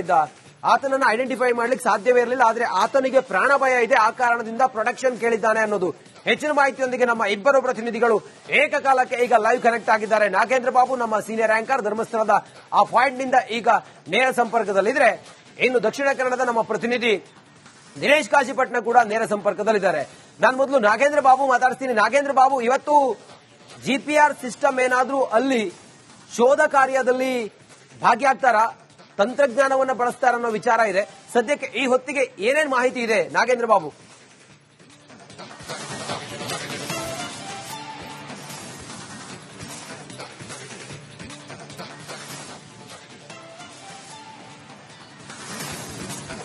ಇದ್ದ. ಆತನನ್ನು ಐಡೆಂಟಿಫೈ ಮಾಡ್ಲಿಕ್ಕೆ ಸಾಧ್ಯವೇ ಇರಲಿಲ್ಲ, ಆದ್ರೆ ಆತನಿಗೆ ಪ್ರಾಣ ಭಯ ಇದೆ, ಆ ಕಾರಣದಿಂದ ಪ್ರೊಡಕ್ಷನ್ ಕೇಳಿದ್ದಾನೆ ಅನ್ನೋದು. ಹೆಚ್ಚಿನ ಮಾಹಿತಿಯೊಂದಿಗೆ ನಮ್ಮ ಇಬ್ಬರು ಪ್ರತಿನಿಧಿಗಳು ಏಕಕಾಲಕ್ಕೆ ಈಗ ಲೈವ್ ಕನೆಕ್ಟ್ ಆಗಿದ್ದಾರೆ. ನಾಗೇಂದ್ರ ಬಾಬು, ನಮ್ಮ ಸೀನಿಯರ್ ಆಂಕರ್ ಧರ್ಮಸ್ಥಳದ ಆ ಪಾಯಿಂಟ್ನಿಂದ ಈಗ ನೇರ ಸಂಪರ್ಕದಲ್ಲಿದ್ರೆ, ಇನ್ನು ದಕ್ಷಿಣ ಕನ್ನಡದ ನಮ್ಮ ಪ್ರತಿನಿಧಿ ದಿನೇಶ್ ಕಾಶಿಪಟ್ನ ಕೂಡ ನೇರ ಸಂಪರ್ಕದಲ್ಲಿದ್ದಾರೆ. ನಾನು ಮೊದಲು ನಾಗೇಂದ್ರ ಬಾಬು ಮಾತಾಡ್ತೀನಿ ನಾಗೇಂದ್ರ ಬಾಬು, ಇವತ್ತು ಜಿಪಿಆರ್ ಸಿಸ್ಟಮ್ ಏನಾದ್ರೂ ಅಲ್ಲಿ ಶೋಧ ಕಾರ್ಯದಲ್ಲಿ ಭಾಗಿಯಾಗ್ತಾರ? ತಂತ್ರಜ್ಞಾನವನ್ನ ಬಳಸ್ತಾರ ಅನ್ನೋ ವಿಚಾರ ಇದೆ. ಸದ್ಯಕ್ಕೆ ಈ ಹೊತ್ತಿಗೆ ಏನೇನ್ ಮಾಹಿತಿ ಇದೆ ನಾಗೇಂದ್ರ ಬಾಬು?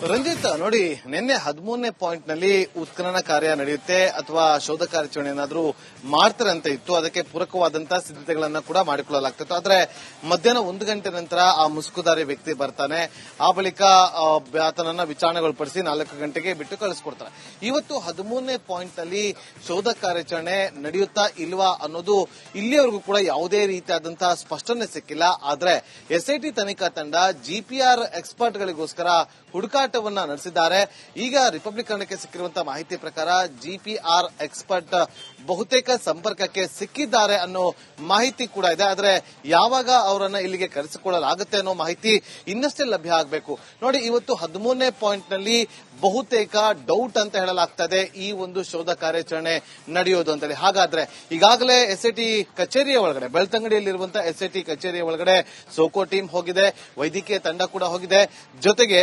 ರಂಜಿತ್, ನೋಡಿ, ನಿನ್ನೆ ಹದಿಮೂರನೇ ಪಾಯಿಂಟ್ನಲ್ಲಿ ಉತ್ಖನನ ಕಾರ್ಯ ನಡೆಯುತ್ತೆ ಅಥವಾ ಶೋಧ ಕಾರ್ಯಾಚರಣೆ ಏನಾದರೂ ಮಾಡ್ತಾರೆ ಅಂತ ಇತ್ತು, ಅದಕ್ಕೆ ಪೂರಕವಾದಂತಹ ಸಿದ್ಧತೆಗಳನ್ನ ಕೂಡ ಮಾಡಿಕೊಳ್ಳಲಾಗ್ತಿತ್ತು. ಆದ್ರೆ ಮಧ್ಯಾಹ್ನ ಒಂದು ಗಂಟೆ ನಂತರ ಆ ಮುಸುಕುದಾರಿ ವ್ಯಕ್ತಿ ಬರ್ತಾನೆ. ಆ ಬಳಿಕ ಆತನನ್ನ ವಿಚಾರಣೆಗೊಳಪಡಿಸಿ ನಾಲ್ಕು ಗಂಟೆಗೆ ಬಿಟ್ಟು ಕಳಿಸ್ಕೊಡ್ತಾರೆ ಇವತ್ತು ಹದಿಮೂರನೇ ಪಾಯಿಂಟ್ನಲ್ಲಿ ಶೋಧ ಕಾರ್ಯಾಚರಣೆ ನಡೆಯುತ್ತಾ ಇಲ್ವಾ ಅನ್ನೋದು ಇಲ್ಲಿಯವರೆಗೂ ಕೂಡ ಯಾವುದೇ ರೀತಿಯಾದಂತಹ ಸ್ಪಷ್ಟನೆ ಸಿಕ್ಕಿಲ್ಲ. ಆದ್ರೆ ಎಸ್ಐಟಿ ತನಿಖಾ ತಂಡ ಜಿಪಿಆರ್ ಎಕ್ಸ್ಪರ್ಟ್ಗಳಿಗೋಸ್ಕರ ಹುಡುಕಾಟವನ್ನ ನಡೆಸಿದ್ದಾರೆ. ಈಗ ರಿಪಬ್ಲಿಕನ್ಗೆ ಸಿಕ್ಕಿರುವಂತಹ ಮಾಹಿತಿ ಪ್ರಕಾರ ಜಿಪಿಆರ್ ಎಕ್ಸ್ಪರ್ಟ್ ಬಹುತೇಕ ಸಂಪರ್ಕಕ್ಕೆ ಸಿಕ್ಕಿದ್ದಾರೆ ಅನ್ನೋ ಮಾಹಿತಿ ಕೂಡ ಇದೆ. ಆದ್ರೆ ಯಾವಾಗ ಅವರನ್ನ ಇಲ್ಲಿಗೆ ಕರೆಸಿಕೊಳ್ಳಲಾಗುತ್ತೆ ಅನ್ನೋ ಮಾಹಿತಿ ಇನ್ನಷ್ಟೇ ಲಭ್ಯ ಆಗಬೇಕು. ನೋಡಿ, ಇವತ್ತು ಹದಿಮೂರನೇ ಪಾಯಿಂಟ್ನಲ್ಲಿ ಬಹುತೇಕ ಡೌಟ್ ಅಂತ ಹೇಳಲಾಗ್ತಾ ಇದೆ ಈ ಒಂದು ಶೋಧ ಕಾರ್ಯಾಚರಣೆ ನಡೆಯೋದು ಅಂತೇಳಿ. ಹಾಗಾದ್ರೆ ಈಗಾಗಲೇ ಎಸ್ಐಟಿ ಕಚೇರಿಯ ಒಳಗಡೆ ಬೆಳ್ತಂಗಡಿಯಲ್ಲಿರುವಂತಹ ಎಸ್ಐಟಿ ಕಚೇರಿಯ ಒಳಗಡೆ ಸೋಕೋ ಟೀಮ್ ಹೋಗಿದೆ, ವೈದ್ಯಕೀಯ ತಂಡ ಕೂಡ ಹೋಗಿದೆ. ಜೊತೆಗೆ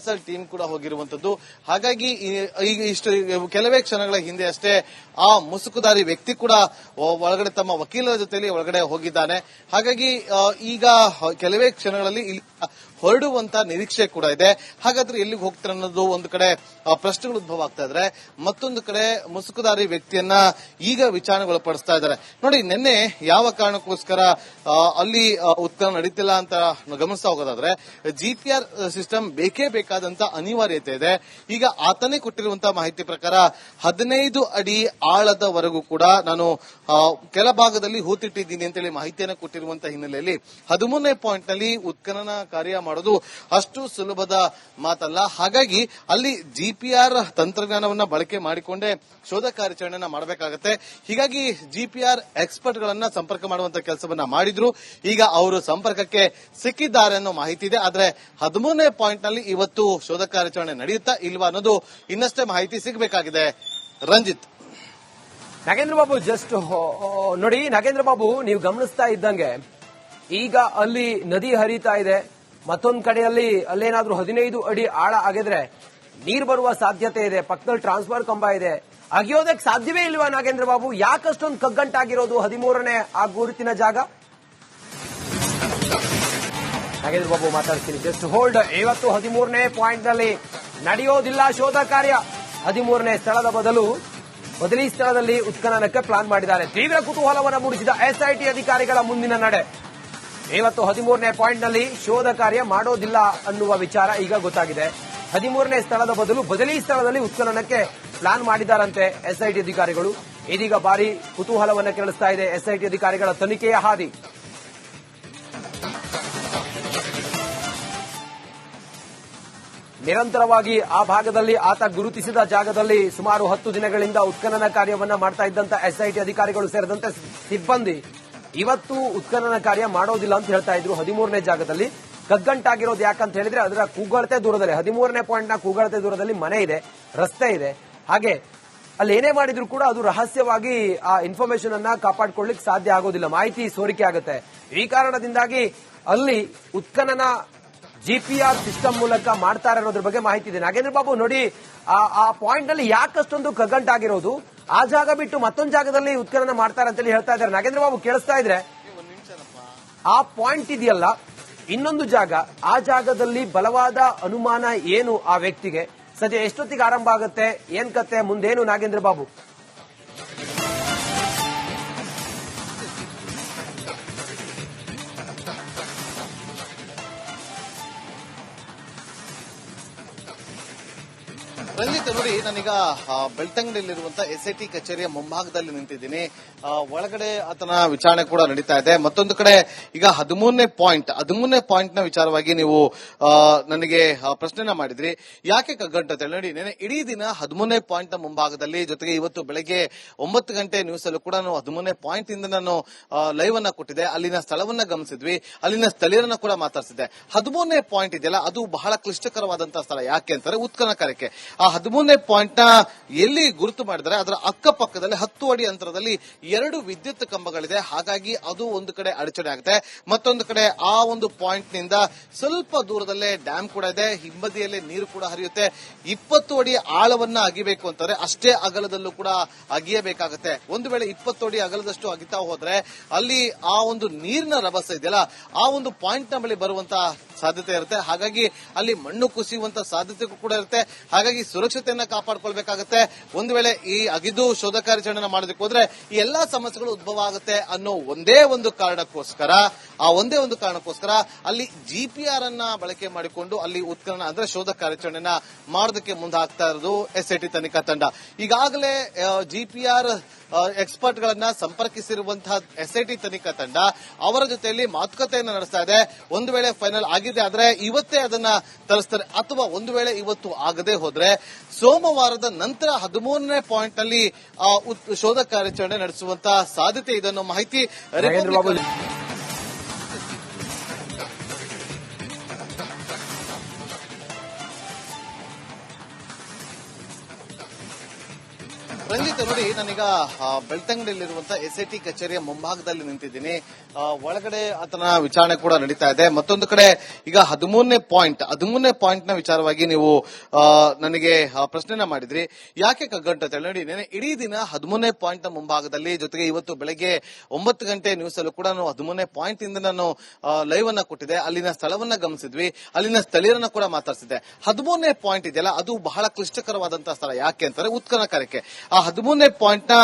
ಎಫ್ಎಸ್ಎಲ್ ಟೀಮ್ ಕೂಡ ಹೋಗಿರುವಂತದ್ದು. ಹಾಗಾಗಿ ಇಷ್ಟು, ಕೆಲವೇ ಕ್ಷಣಗಳ ಹಿಂದೆ ಅಷ್ಟೇ ಆ ಮುಸುಕುದಾರಿ ವ್ಯಕ್ತಿ ಕೂಡ ಒಳಗಡೆ ತಮ್ಮ ವಕೀಲರ ಜೊತೆಯಲ್ಲಿ ಒಳಗಡೆ ಹೋಗಿದ್ದಾನೆ. ಹಾಗಾಗಿ ಈಗ, ಕೆಲವೇ ಕ್ಷಣಗಳಲ್ಲಿ ಹೊರಡುವಂತ ನಿರೀಕ್ಷೆ ಕೂಡ ಇದೆ. ಹಾಗಾದ್ರೆ ಎಲ್ಲಿಗೆ ಹೋಗ್ತಾರೆ ಅನ್ನೋದು ಒಂದು ಕಡೆ ಪ್ರಶ್ನೆಗಳು ಉದ್ಭವ ಆಗ್ತಾ ಇದ್ರೆ ಮತ್ತೊಂದು ಕಡೆ ಮುಸುಕುದಾರಿ ವ್ಯಕ್ತಿಯನ್ನ ಈಗ ವಿಚಾರಣೆಗೊಳಪಡಿಸ್ತಾ ಇದ್ದಾರೆ. ನೋಡಿ, ನಿನ್ನೆ ಯಾವ ಕಾರಣಕ್ಕೋಸ್ಕರ ಅಲ್ಲಿ ಉತ್ತರ ನಡೀತಿಲ್ಲ ಅಂತ ಗಮನಿಸ್ತಾ ಹೋಗೋದಾದ್ರೆ ಜಿಪಿಆರ್ ಸಿಸ್ಟಮ್ ಬೇಕೇ ಬೇಕಾದಂತ ಅನಿವಾರ್ಯತೆ ಇದೆ. ಈಗ ಆತನೇ ಕೊಟ್ಟಿರುವಂತಹ ಮಾಹಿತಿ ಪ್ರಕಾರ ಹದಿನೈದು ಅಡಿ ಆಳದವರೆಗೂ ಕೂಡ ನಾನು ಕೆಲ ಭಾಗದಲ್ಲಿ ಹೂತಿಟ್ಟಿದ್ದೀನಿ ಅಂತೇಳಿ ಮಾಹಿತಿಯನ್ನು ಕೊಟ್ಟಿರುವಂತಹ ಹಿನ್ನೆಲೆಯಲ್ಲಿ ಹದಿಮೂರನೇ ಪಾಯಿಂಟ್ನಲ್ಲಿ ಉತ್ಖನನ ಕಾರ್ಯ ಮಾಡೋದು ಅಷ್ಟು ಸುಲಭದ ಮಾತಲ್ಲ. ಹಾಗಾಗಿ ಅಲ್ಲಿ ಜಿಪಿಆರ್ ತಂತ್ರಜ್ಞಾನವನ್ನ ಬಳಕೆ ಮಾಡಿಕೊಂಡೇ ಶೋಧ ಕಾರ್ಯಾಚರಣೆಯನ್ನ ಮಾಡಬೇಕಾಗತ್ತೆ. ಹೀಗಾಗಿ ಜಿಪಿಆರ್ ಎಕ್ಸ್ಪರ್ಟ್ ಗಳನ್ನ ಸಂಪರ್ಕ ಮಾಡುವಂತ ಕೆಲಸವನ್ನ ಮಾಡಿದ್ರು. ಈಗ ಅವರು ಸಂಪರ್ಕಕ್ಕೆ ಸಿಕ್ಕಿದ್ದಾರೆ ಅನ್ನೋ ಮಾಹಿತಿ ಇದೆ. ಆದ್ರೆ ಹದಿಮೂರನೇ ಪಾಯಿಂಟ್ನಲ್ಲಿ ಇವತ್ತು ಶೋಧ ಕಾರ್ಯಾಚರಣೆ ನಡೆಯುತ್ತಾ ಇಲ್ವಾ ಅನ್ನೋದು ಇನ್ನಷ್ಟೇ ಮಾಹಿತಿ ಸಿಗಬೇಕಾಗಿದೆ. ರಂಜಿತ್. ನಾಗೇಂದ್ರ ಬಾಬು ಜಸ್ಟ್ ನೋಡಿ, ನಾಗೇಂದ್ರ ಬಾಬು, ನೀವು ಗಮನಿಸ್ತಾ ಇದ್ದಂಗೆ ಈಗ ಅಲ್ಲಿ ನದಿ ಹರಿತಾ ಇದೆ. ಮತ್ತೊಂದ್ ಕಡೆಯಲ್ಲಿ ಅಲ್ಲೇನಾದ್ರೂ ಹದಿನೈದು ಅಡಿ ಆಳ ಆಗಿದ್ರೆ ನೀರು ಬರುವ ಸಾಧ್ಯತೆ ಇದೆ. ಪಕ್ಕದಲ್ಲಿ ಟ್ರಾನ್ಸ್ಫರ್ ಕಂಬ ಇದೆ. ಅಗಿಯೋದಕ್ಕೆ ಸಾಧ್ಯವೇ ಇಲ್ವಾ ನಾಗೇಂದ್ರ ಬಾಬು? ಯಾಕಷ್ಟೊಂದು ಕಗ್ಗಂಟಾಗಿರೋದು ಹದಿಮೂರನೇ ಆ ಗುರುತಿನ ಜಾಗ? ನಾಗೇಂದ್ರ ಬಾಬು ಮಾತಾಡ್ತೀನಿ. ಜಸ್ಟ್ ಹೋಲ್ಡ್ ಇವತ್ತು ಹದಿಮೂರನೇ ಪಾಯಿಂಟ್ನಲ್ಲಿ ನಡೆಯೋದಿಲ್ಲ ಶೋಧ ಕಾರ್ಯ. ಹದಿಮೂರನೇ ಸ್ಥಳದ ಬದಲು ಬದಲಿ ಸ್ಥಳದಲ್ಲಿ ಉತ್ಖನನಕ್ಕೆ ಪ್ಲಾನ್ ಮಾಡಿದ್ದಾರೆ. ತೀವ್ರ ಕುತೂಹಲವನ್ನು ಮೂಡಿಸಿದ ಎಸ್ಐಟಿ ಅಧಿಕಾರಿಗಳ ಮುಂದಿನ ನಡೆ. ಇವತ್ತು ಹದಿಮೂರನೇ ಪಾಯಿಂಟ್ನಲ್ಲಿ ಶೋಧ ಕಾರ್ಯ ಮಾಡೋದಿಲ್ಲ ಅನ್ನುವ ವಿಚಾರ ಈಗ ಗೊತ್ತಾಗಿದೆ. ಹದಿಮೂರನೇ ಸ್ಥಳದ ಬದಲು ಬದಲಿ ಸ್ಥಳದಲ್ಲಿ ಉತ್ಖನನಕ್ಕೆ ಪ್ಲಾನ್ ಮಾಡಿದ್ದಾರಂತೆ ಎಸ್ಐಟಿ ಅಧಿಕಾರಿಗಳು. ಇದೀಗ ಭಾರಿ ಕುತೂಹಲವನ್ನು ಕೆರಳಿಸ್ತಾ ಇದೆ ಎಸ್ಐಟಿ ಅಧಿಕಾರಿಗಳ ತನಿಖೆಯ ಹಾದಿ. ನಿರಂತರವಾಗಿ ಆ ಭಾಗದಲ್ಲಿ ಆತ ಗುರುತಿಸಿದ ಜಾಗದಲ್ಲಿ ಸುಮಾರು ಹತ್ತು ದಿನಗಳಿಂದ ಉತ್ಖನನ ಕಾರ್ಯವನ್ನು ಮಾಡ್ತಾ ಎಸ್ಐಟಿ ಅಧಿಕಾರಿಗಳು ಸೇರಿದಂತೆ ಸಿಬ್ಬಂದಿ ಇವತ್ತು ಉತ್ಖನನ ಕಾರ್ಯ ಮಾಡೋದಿಲ್ಲ ಅಂತ ಹೇಳ್ತಾ ಇದ್ರು ಹದಿಮೂರನೇ ಜಾಗದಲ್ಲಿ. ಕಗ್ಗಂಟಾಗಿರೋದು ಯಾಕಂತ ಹೇಳಿದ್ರೆ ಅದರ ಕೂಗಳತೆ ದೂರದಲ್ಲಿ, ಹದಿಮೂರನೇ ಪಾಯಿಂಟ್ನ ಕೂಗಳತೆ ದೂರದಲ್ಲಿ ಮನೆ ಇದೆ, ರಸ್ತೆ ಇದೆ. ಹಾಗೆ ಅಲ್ಲಿ ಏನೇ ಮಾಡಿದ್ರು ಕೂಡ ಅದು ರಹಸ್ಯವಾಗಿ ಆ ಇನ್ಫಾರ್ಮೇಶನ್ ಅನ್ನ ಕಾಪಾಡ್ಕೊಳ್ಳಿಕ್ ಸಾಧ್ಯ ಆಗೋದಿಲ್ಲ, ಮಾಹಿತಿ ಸೋರಿಕೆ ಆಗುತ್ತೆ. ಈ ಕಾರಣದಿಂದಾಗಿ ಅಲ್ಲಿ ಉತ್ಖನನ ಜಿಪಿಆರ್ ಸಿಸ್ಟಮ್ ಮೂಲಕ ಮಾಡ್ತಾರೆ ಅನ್ನೋದ್ರ ಬಗ್ಗೆ ಮಾಹಿತಿ ಇದೆ. ನಾಗೇಂದ್ರ ಬಾಬು, ನೋಡಿ, ಆ- ಆ ಪಾಯಿಂಟ್ನಲ್ಲಿ ಯಾಕಷ್ಟೊಂದು ಕಗ್ಗಂಟಾಗಿರೋದು ಆ ಜಾಗ ಬಿಟ್ಟು ಮತ್ತೊಂದು ಜಾಗದಲ್ಲಿ ಉತ್ಖನನ ಮಾಡ್ತಾರೆ ಅಂತೇಳಿ ಹೇಳ್ತಾ ಇದ್ದಾರೆ. ನಾಗೇಂದ್ರ ಬಾಬು ಕೇಳಿಸ್ತಾ ಇದ್ರೆ ಆ ಪಾಯಿಂಟ್ ಇದೆಯಲ್ಲ. ಇನ್ನೊಂದು ಜಾಗ, ಆ ಜಾಗದಲ್ಲಿ ಬಲವಾದ ಅನುಮಾನ ಏನು ಆ ವ್ಯಕ್ತಿಗೆ? ಸದ್ಯ ಎಷ್ಟೊತ್ತಿಗೆ ಆರಂಭ ಆಗುತ್ತೆ? ಏನ್ ಕತೆ? ಮುಂದೇನು ನಾಗೇಂದ್ರ ಬಾಬು? ರಂಜಿತ್ ನೋಡಿ, ನಾನೀಗ ಬೆಳ್ತಂಗಡಿಯಲ್ಲಿರುವಂತಹ ಎಸ್ ಐ ಕಚೇರಿಯ ಮುಂಭಾಗದಲ್ಲಿ ನಿಂತಿದ್ದೀನಿ. ಒಳಗಡೆ ಆತನ ವಿಚಾರಣೆ ಕೂಡ ನಡೀತಾ ಇದೆ. ಮತ್ತೊಂದು ಕಡೆ, ಈಗ ಹದಿಮೂರನೇ ಪಾಯಿಂಟ್ ಹದಿಮೂರನೇ ಪಾಯಿಂಟ್ನ ವಿಚಾರವಾಗಿ ನೀವು ನನಗೆ ಪ್ರಶ್ನೆನ ಮಾಡಿದ್ರಿ. ಯಾಕೆ ಕಗ್ಗಂಟು ಅಂತ ಹೇಳಿ ನೋಡಿ ನೆನೆ ಇಡೀ ದಿನ ಹದಿಮೂರನೇ ಪಾಯಿಂಟ್ನ ಮುಂಭಾಗದಲ್ಲಿ, ಜೊತೆಗೆ ಇವತ್ತು ಬೆಳಗ್ಗೆ ಒಂಬತ್ತು ಗಂಟೆ ನ್ಯೂಸ್ ಅಲ್ಲೂ ಕೂಡ ನಾನು ಹದಿಮೂರನೇ ಪಾಯಿಂಟ್ ಇಂದ ನಾನು ಲೈವ್ ಅನ್ನ ಕೊಟ್ಟಿದ್ದೆ. ಅಲ್ಲಿನ ಸ್ಥಳವನ್ನ ಗಮನಿಸಿದ್ವಿ. ಅಲ್ಲಿನ ಸ್ಥಳೀಯರನ್ನ ಕೂಡ ಮಾತಾಡ್ಸಿದ್ದೆ. ಹದಿಮೂರನೇ ಪಾಯಿಂಟ್ ಇದೆಯಲ್ಲ, ಅದು ಬಹಳ ಕ್ಲಿಷ್ಟಕರವಾದಂತಹ ಸ್ಥಳ. ಯಾಕೆ ಅಂತಾರೆ ಉತ್ಖನ ಕಾರ್ಯಕ್ಕೆ ಆ ಹದಿಮೂರನೇ ಪಾಯಿಂಟ್ನ ಎಲ್ಲಿ ಗುರುತು ಮಾಡಿದರೆ ಅದರ ಅಕ್ಕಪಕ್ಕದಲ್ಲಿ ಹತ್ತು ಅಡಿ ಅಂತರದಲ್ಲಿ ಎರಡು ವಿದ್ಯುತ್ ಕಂಬಗಳಿದೆ. ಹಾಗಾಗಿ ಅದು ಒಂದು ಕಡೆ ಅಡಚಣೆ ಆಗುತ್ತೆ. ಮತ್ತೊಂದು ಕಡೆ ಆ ಒಂದು ಪಾಯಿಂಟ್ನಿಂದ ಸ್ವಲ್ಪ ದೂರದಲ್ಲೇ ಡ್ಯಾಮ್ ಕೂಡ ಇದೆ. ಹಿಂಬದಿಯಲ್ಲಿ ನೀರು ಕೂಡ ಹರಿಯುತ್ತೆ. ಇಪ್ಪತ್ತು ಅಡಿ ಆಳವನ್ನ ಅಗಿಬೇಕು ಅಂತಾರೆ ಅಷ್ಟೇ ಅಗಲದಲ್ಲೂ ಕೂಡ ಅಗಿಯಬೇಕಾಗುತ್ತೆ. ಒಂದು ವೇಳೆ ಇಪ್ಪತ್ತು ಅಡಿ ಅಗಲದಷ್ಟು ಅಗಿತಾ ಹೋದ್ರೆ ಅಲ್ಲಿ ಆ ಒಂದು ನೀರಿನ ರಭಸ ಇದೆಯಲ್ಲ, ಆ ಒಂದು ಪಾಯಿಂಟ್ನ ಬಳಿ ಬರುವಂತ ಸಾಧ್ಯತೆ ಇರುತ್ತೆ. ಹಾಗಾಗಿ ಅಲ್ಲಿ ಮಣ್ಣು ಕುಸಿಯುವಂತ ಸಾಧ್ಯತೆ ಕೂಡ ಇರುತ್ತೆ. ಹಾಗಾಗಿ ಸುರಕ್ಷತೆಯನ್ನ ಕಾಪಾಡಿಕೊಳ್ಬೇಕಾಗುತ್ತೆ. ಒಂದು ವೇಳೆ ಈ ಅಗಿದು ಶೋಧ ಕಾರ್ಯಾಚರಣೆ ಮಾಡೋದಕ್ಕೆ ಹೋದ್ರೆ ಈ ಎಲ್ಲಾ ಸಮಸ್ಯೆಗಳು ಉದ್ಭವ ಆಗುತ್ತೆ ಅನ್ನೋ ಒಂದೇ ಒಂದು ಕಾರಣಕ್ಕೋಸ್ಕರ, ಆ ಒಂದೇ ಒಂದು ಕಾರಣಕ್ಕೋಸ್ಕರ ಅಲ್ಲಿ ಜಿಪಿಆರ್ ಅನ್ನ ಬಳಕೆ ಮಾಡಿಕೊಂಡು ಅಲ್ಲಿ ಉತ್ಖನನ ಅಂದ್ರೆ ಶೋಧ ಕಾರ್ಯಾಚರಣೆನ ಮಾಡೋದಕ್ಕೆ ಮುಂದಾಗ್ತಾ ಇರೋದು ಎಸ್ ಐ ಟಿ ತನಿಖಾ ತಂಡ. ಈಗಾಗಲೇ ಜಿಪಿಆರ್ ಎಕ್ಸ್ಪರ್ಟ್ ಗಳನ್ನ ಸಂಪರ್ಕಿಸಿರುವಂತಹ ಎಸ್ ಐ ಟಿ ತನಿಖಾ ತಂಡ ಅವರ ಜೊತೆಯಲ್ಲಿ ಮಾತುಕತೆಯನ್ನು ನಡೆಸ್ತಾ ಇದೆ. ಒಂದು ವೇಳೆ ಫೈನಲ್ ಆಗಿದೆ ಆದ್ರೆ ಇವತ್ತೇ ಅದನ್ನ ತರಿಸ್ತಾರೆ ಅಥವಾ ಒಂದು ವೇಳೆ ಇವತ್ತು ಆಗದೆ ಹೋದ್ರೆ ಸೋಮವಾರದ ನಂತರ ಹದಿಮೂರನೇ ಪಾಯಿಂಟ್ನಲ್ಲಿ ಆ, ಉತ್- ಶೋಧ ಕಾರ್ಯಾಚರಣೆ ನಡೆಸುವಂತಹ ಸಾಧ್ಯತೆ ಇದನ್ನು ಮಾಹಿತಿ ರಂಜಿತ್ ನೋಡಿ, ನಾನೀಗ ಬೆಳ್ತಂಗಡಿಯಲ್ಲಿರುವಂತಹ ಎಸ್ ಕಚೇರಿಯ ಮುಂಭಾಗದಲ್ಲಿ ನಿಂತಿದ್ದೀನಿ. ಒಳಗಡೆ ಆತನ ವಿಚಾರಣೆ ಕೂಡ ನಡೀತಾ ಇದೆ. ಮತ್ತೊಂದು ಕಡೆ, ಈಗ ಹದಿಮೂರನೇ ಪಾಯಿಂಟ್ ಹದಿಮೂರನೇ ಪಾಯಿಂಟ್ನ ವಿಚಾರವಾಗಿ ನೀವು ನನಗೆ ಪ್ರಶ್ನೆನ ಮಾಡಿದ್ರಿ. ಯಾಕೆ ಕಗ್ಗಂಟು ಅಂತ ಹೇಳಿ ನೋಡಿ ನೆನೆ ಇಡೀ ದಿನ ಹದಿಮೂರನೇ ಪಾಯಿಂಟ್ನ ಮುಂಭಾಗದಲ್ಲಿ, ಜೊತೆಗೆ ಇವತ್ತು ಬೆಳಗ್ಗೆ ಒಂಬತ್ತು ಗಂಟೆ ನ್ಯೂಸ್ ಅಲ್ಲೂ ಕೂಡ ನಾನು ಹದಿಮೂರನೇ ಪಾಯಿಂಟ್ ಇಂದ ನಾನು ಲೈವ್ ಅನ್ನ ಕೊಟ್ಟಿದೆ ಅಲ್ಲಿನ ಸ್ಥಳವನ್ನ ಗಮನಿಸಿದ್ವಿ. ಅಲ್ಲಿನ ಸ್ಥಳೀಯರನ್ನ ಕೂಡ ಮಾತಾಡಿಸಿದೆ ಹದಿಮೂರನೇ ಪಾಯಿಂಟ್ ಇದೆಯಲ್ಲ, ಅದು ಬಹಳ ಕ್ಲಿಷ್ಟಕರವಾದಂತಹ ಸ್ಥಳ. ಯಾಕೆ ಅಂತಾರೆ ಉತ್ಖನಕಾರಕ್ಕೆ ಆ ಹದಿಮೂರನೇ ಪಾಯಿಂಟ್ನ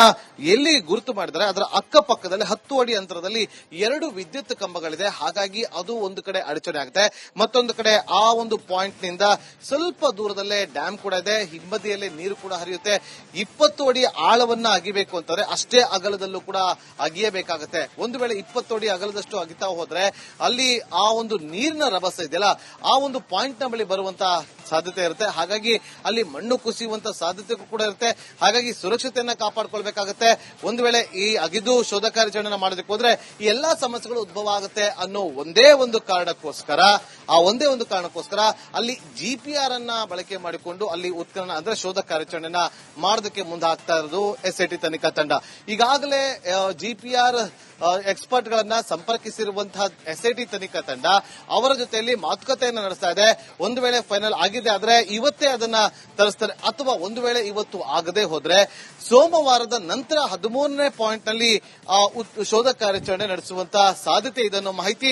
ಎಲ್ಲಿ ಗುರುತು ಮಾಡಿದರೆ ಅದರ ಅಕ್ಕಪಕ್ಕದಲ್ಲಿ ಹತ್ತು ಅಡಿ ಅಂತರದಲ್ಲಿ ಎರಡು ವಿದ್ಯುತ್ ಕಂಬಗಳಿದೆ. ಹಾಗಾಗಿ ಅದು ಒಂದು ಕಡೆ ಅಡಚಣೆ ಆಗುತ್ತೆ ಮತ್ತೊಂದು ಕಡೆ ಆ ಒಂದು ಪಾಯಿಂಟ್ನಿಂದ ಸ್ವಲ್ಪ ದೂರದಲ್ಲೇ ಡ್ಯಾಮ್ ಕೂಡ ಇದೆ. ಹಿಂಬದಿಯಲ್ಲೇ ನೀರು ಕೂಡ ಹರಿಯುತ್ತೆ. ಇಪ್ಪತ್ತು ಅಡಿ ಆಳವನ್ನ ಅಗಿಬೇಕು ಅಂತಾರೆ. ಅಷ್ಟೇ ಅಗಲದಲ್ಲೂ ಕೂಡ ಅಗಿಯಬೇಕಾಗುತ್ತೆ. ಒಂದು ವೇಳೆ ಇಪ್ಪತ್ತು ಅಡಿ ಅಗಲದಷ್ಟು ಅಗಿತಾ ಹೋದ್ರೆ ಅಲ್ಲಿ ಆ ಒಂದು ನೀರಿನ ರಭಸ ಇದೆಯಲ್ಲ, ಆ ಒಂದು ಪಾಯಿಂಟ್ನ ಬಳಿ ಬರುವಂತ ಸಾಧ್ಯತೆ ಇರುತ್ತೆ. ಹಾಗಾಗಿ ಅಲ್ಲಿ ಮಣ್ಣು ಕುಸಿಯುವಂತ ಸಾಧ್ಯತೆ ಕೂಡ ಇರುತ್ತೆ. ಹಾಗಾಗಿ ಸುರಕ್ಷತೆಯನ್ನ ಕಾಪಾಡ್ಕೊಳ್ಬೇಕಾಗುತ್ತೆ. ಒಂದು ವೇಳೆ ಈ ಅಗಿದು ಶೋಧ ಕಾರ್ಯಾಚರಣೆ ಮಾಡೋದಕ್ಕೆ ಹೋದ್ರೆ ಈ ಎಲ್ಲಾ ಸಮಸ್ಯೆಗಳು ಉದ್ಭವ ಆಗುತ್ತೆ ಅನ್ನೋ ಒಂದೇ ಒಂದು ಕಾರಣಕ್ಕೋಸ್ಕರ, ಆ ಒಂದೇ ಒಂದು ಕಾರಣಕ್ಕೋಸ್ಕರ ಅಲ್ಲಿ ಜಿಪಿಆರ್ ಅನ್ನ ಬಳಕೆ ಮಾಡಿಕೊಂಡು ಅಲ್ಲಿ ಉತ್ಖನನ ಅಂದ್ರೆ ಶೋಧ ಕಾರ್ಯಾಚರಣೆನ ಮಾಡೋದಕ್ಕೆ ಮುಂದಾಗ್ತಾ ಇರೋದು ಎಸ್ ಐ ಟಿ ತನಿಖಾ ತಂಡ. ಈಗಾಗಲೇ ಜಿಪಿಆರ್ ಎಕ್ಸ್ಪರ್ಟ್ ಗಳನ್ನ ಸಂಪರ್ಕಿಸಿರುವಂತಹ ಎಸ್ ಐ ಟಿ ತನಿಖಾ ತಂಡ ಅವರ ಜೊತೆಯಲ್ಲಿ ಮಾತುಕತೆಯನ್ನು ನಡೆಸ್ತಾ ಇದೆ. ಒಂದು ವೇಳೆ ಫೈನಲ್ ಆಗಿದೆ ಆದ್ರೆ ಇವತ್ತೇ ಅದನ್ನ ತರಿಸ್ತಾರೆ. ಅಥವಾ ಒಂದು ವೇಳೆ ಇವತ್ತು ಆಗದೆ ಹೋದ್ರೆ ಸೋಮವಾರದ ನಂತರ ಹದಿಮೂರನೇ ಪಾಯಿಂಟ್ನಲ್ಲಿ ಆ, ಉತ್- ಶೋಧ ಕಾರ್ಯಾಚರಣೆ ನಡೆಸುವಂತಹ ಸಾಧ್ಯತೆ ಇದೆ ಅನ್ನೋ ಮಾಹಿತಿ